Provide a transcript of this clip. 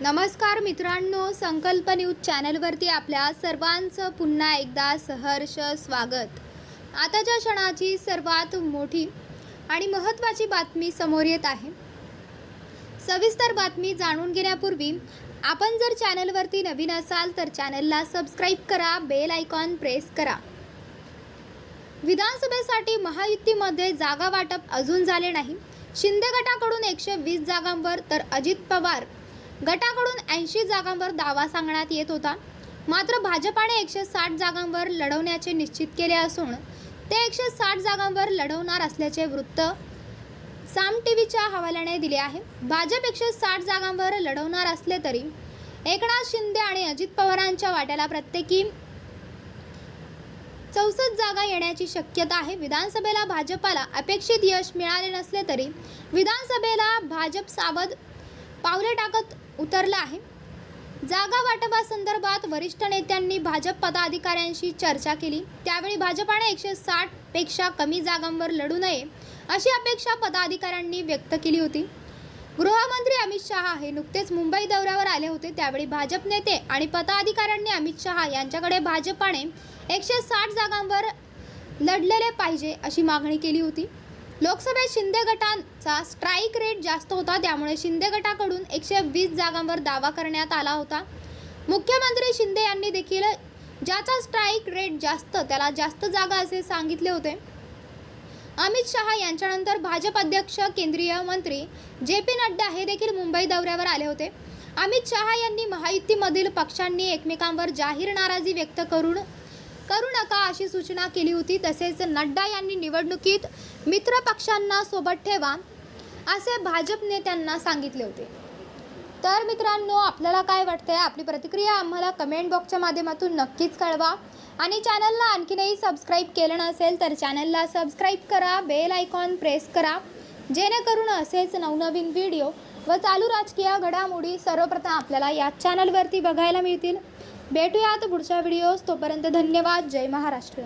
नमस्कार मित्रांनो संकल्प न्यूज चॅनलवरती आपल्या सर्वांचं पुन्हा एकदा सहर्ष स्वागत. आताच्या क्षणाची सर्वात मोठी आणि महत्त्वाची बातमी समोर येत आहे. सविस्तर बातमी जाणून घेण्यापूर्वी आपण जर चॅनलवरती नवीन असाल तर चॅनलला सबस्क्राईब करा बेल आयकॉन प्रेस करा. विधानसभेसाठी महायुतीमध्ये जागा वाटप अजून झाले नाही. शिंदे गटाकडून एकशे वीस जागांवर तर अजित पवार गटाकडून ऐंशी जागांवर दावा सांगण्यात येत होता. मात्र भाजपाने एकशे साठ जागांवर लढवण्याचे निश्चित केले असून ते एकशे साठ जागांवर लढवणार असल्याचे वृत्त साम टी व्हीच्या हवाल्याने दिले आहे. भाजप एकशे साठ जागांवर लढवणार असले तरी एकनाथ शिंदे आणि अजित पवारांच्या वाट्याला प्रत्येकी चौसष्ट जागा येण्याची शक्यता आहे. विधानसभेला भाजपाला अपेक्षित यश मिळाले नसले तरी विधानसभेला भाजप सावध पावले टाकत उतरलं आहे. जागा वाटपासंदर्भात वरिष्ठ नेत्यांनी भाजप पदाधिकाऱ्यांशी चर्चा केली. त्यावेळी भाजपाने एकशे साठपेक्षा कमी जागांवर लढू नये अशी अपेक्षा पदाधिकाऱ्यांनी व्यक्त केली होती. गृहमंत्री अमित शहा हे नुकतेच मुंबई दौऱ्यावर आले होते. त्यावेळी भाजप नेते आणि पदाधिकाऱ्यांनी अमित शहा यांच्याकडे भाजपाने एकशे साठ जागांवर लढलेले पाहिजे अशी मागणी केली होती. लोकसभेत शिंदे गटाचा स्ट्राईक रेट जास्त होता. त्यामुळे शिंदे गटाकडून एकशे वीस जागांवर दावा करण्यात आला होता. मुख्यमंत्री शिंदे यांनी देखील ज्याचा स्ट्राईक रेट जास्त त्याला जास्त जागा असे सांगितले होते. अमित शहा यांच्यानंतर भाजप अध्यक्ष केंद्रीय मंत्री जे पी नड्डा हे देखील मुंबई दौऱ्यावर आले होते. अमित शहा यांनी महायुतीमधील पक्षांनी एकमेकांवर जाहीर नाराजी व्यक्त करून करू नका अशी सूचना केली होती. तसेच नड्डा यांनी निवडणुकीत मित्र पक्षांना सोबत ठेवा असे भाजप नेत्यांना सांगितले होते. तर मित्रांनो आपल्याला काय वाटतंय? आपली प्रतिक्रिया आम्हाला कमेंट बॉक्सच्या माध्यमातून नक्कीच कळवा. आणि चॅनलला आणखीनही सबस्क्राईब केलं नसेल तर चॅनलला सबस्क्राईब करा बेल आयकॉन प्रेस करा. जेणेकरून असेच नवनवीन व्हिडिओ व चालू राजकीय घडामोडी सर्वप्रथम आपल्याला याच चॅनलवरती बघायला मिळतील. भेटूयात पुढच्या व्हिडिओज तोपर्यंत धन्यवाद. जय महाराष्ट्र.